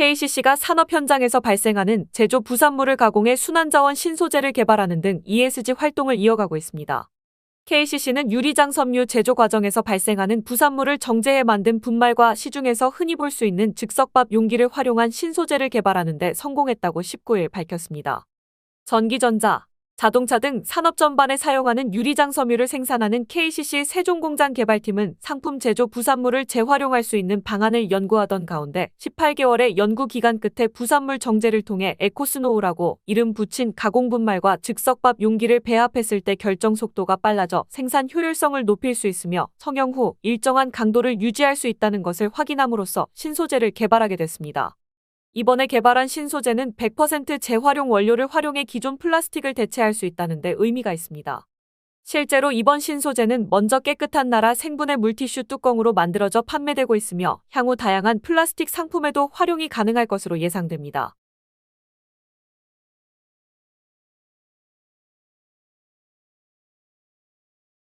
KCC가 산업 현장에서 발생하는 제조 부산물을 가공해 순환자원 신소재를 개발하는 등 ESG 활동을 이어가고 있습니다. KCC는 유리장 섬유 제조 과정에서 발생하는 부산물을 정제해 만든 분말과 시중에서 흔히 볼 수 있는 즉석밥 용기를 활용한 신소재를 개발하는 데 성공했다고 19일 밝혔습니다. 전기전자, 자동차 등 산업 전반에 사용하는 유리장 섬유를 생산하는 KCC 세종공장 개발팀은 상품 제조 부산물을 재활용할 수 있는 방안을 연구하던 가운데 18개월의 연구 기간 끝에 부산물 정제를 통해 에코스노우라고 이름 붙인 가공 분말과 즉석밥 용기를 배합했을 때 결정 속도가 빨라져 생산 효율성을 높일 수 있으며 성형 후 일정한 강도를 유지할 수 있다는 것을 확인함으로써 신소재를 개발하게 됐습니다. 이번에 개발한 신소재는 100% 재활용 원료를 활용해 기존 플라스틱을 대체할 수 있다는 데 의미가 있습니다. 실제로 이번 신소재는 먼저 깨끗한 나라 생분해 물티슈 뚜껑으로 만들어져 판매되고 있으며 향후 다양한 플라스틱 상품에도 활용이 가능할 것으로 예상됩니다.